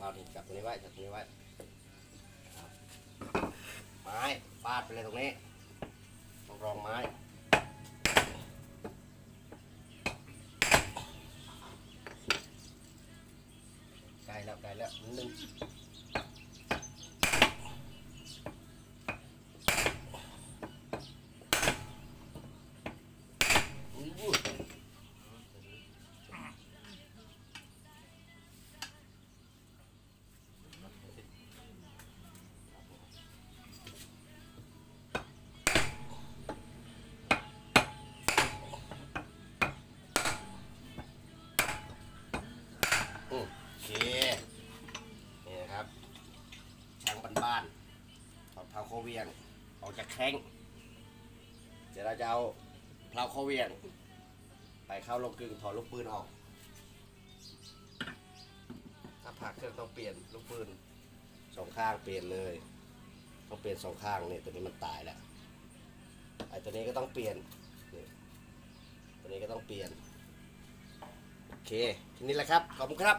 เอานี่จับตรงนี้ไว้จับตรงนี้ไว้ไม้ปาดไปเลยตรงนี้ต้องรองไม้ไกลแล้วไกลแล้วนิดนึง นี่นะครับช่างบ้านๆถอดเพลาโคเวียงออกจากแข้งเดี๋ยวเราจะเอาเพลาโคเวียง ไปเข้าลงกลึงถอดลูกปืนออก ถ้าผักเครื่องต้องเปลี่ยนลูกปืนสองข้างเปลี่ยนเลยต้องเปลี่ยนสองข้างเนี่ยตัวนี้มันตายแล้วไอ้ตัวนี้ก็ต้องเปลี่ยนนี่ตัวนี้ก็ต้องเปลี่ยนโอเคทีนี้แหละครับขอบคุณครับ